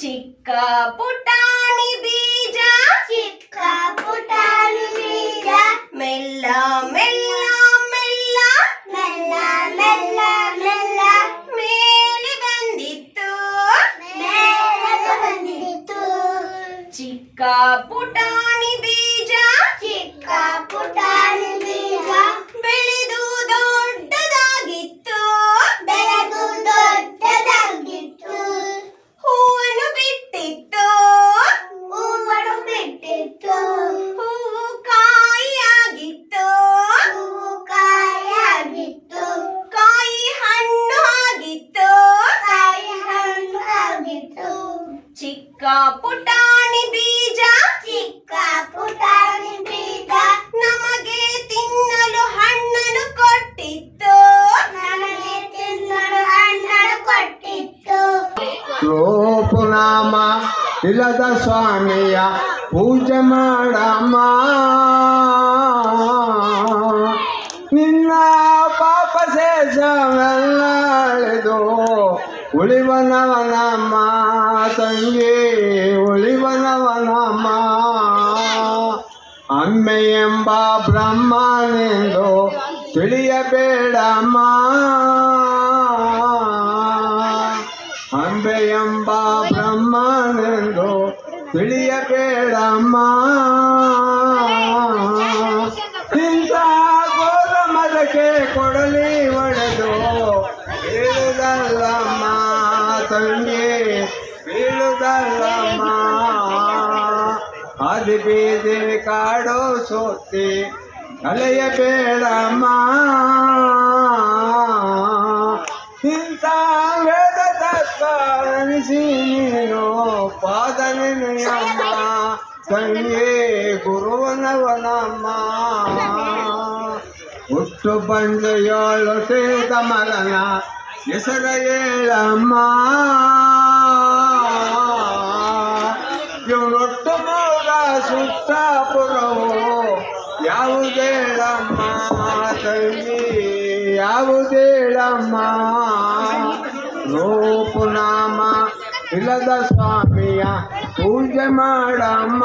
ಚಿಕ್ಕ ಪುಟಾಣಿ ಬೀಜ ಚಿಕ್ಕ ಪುಟಾಣಿ ಬೀಜ ಮೆಲ್ಲ ಮೆಲ್ಲ ಮೆಲ್ಲ ಮೆಲ್ಲ ಮೆಲ್ಲ ಮೆಲ್ಲ ಮೇಲೆ ಬಂದಿತ್ತು ಮೇಲೆ ಬಂದಿತು ಚಿಕ್ಕ ಪುಟಾಣಿ ಬೀಜ ಚಿಕ್ಕ ಪುಟಾಣಿ ಬೀಜ ಚಿಕ್ಕ ಪುಟಾಣಿ ಬೀಜ. ಚಿಕ್ಕ ಪುಟಾಣಿ ಬೀಜ. ನಮಗೆ ತಿನ್ನಲು ಹಣ್ಣನ್ನು ಕೊಟ್ಟಿತ್ತು. ನಮಗೆ ತಿನ್ನಲು ಹಣ್ಣನ್ನು ಕೊಟ್ಟಿತ್ತು. ರೂಪನಾಮ ಇಲ್ಲದ ಸ್ವಾಮಿಯ ಪೂಜೆ ಮಾಡಮ್ಮ. ನಿನ್ನ ಪಾಪ ಶೇಷವೆಲ್ಲ ಅಳೆದು ಉಳಿವನವನಮ್ಮ. ತಂಗಿ ಉಳಿವನವನಮ್ಮ ಅಮ್ಮೆ ಎಂಬ ಬ್ರಹ್ಮನೆಂದು ತಿಳಿಯಬೇಡಮ್ಮ ಅಂಬೆ ಎಂಬ ಬ್ರಹ್ಮನೆಂದು ತಿಳಿಯಬೇಡಮ್ಮ ಇಂಥ ಗೋರ ಮರಕ್ಕೆ ಕೊಡಲಿ ಒಡೆದು ಬೀಳುದಲ್ಲಮ್ಮ ತಂಗಿ ಬೀದಿ ಕಾಡೋ ಸೋತಿ ಅಲೆಯಬೇಡಮ್ಮ ಇಂಥ ವೇದ ತತ್ವನಿಸಿ ನೀನು ಪಾದನೆಯಮ್ಮ ತಂಗಿ ಗುರುವನವನಮ್ಮ ಹುಟ್ಟು ಬಂದು ಏಳು ತೇದ ಮಗನ ಹೆಸರ ಹೇಳಮ್ಮ ಇವನೊಟ್ಟು ಮೂರ ಸುತ್ತಾಪುರವು ಯಾವುದೇಳಮ್ಮ ತಂಗಿ ಯಾವುದೇಳಮ್ಮ ರೂಪನಾಮ ಇಲ್ಲದ ಸ್ವಾಮಿಯ ಪೂಜೆ ಮಾಡಮ್ಮ.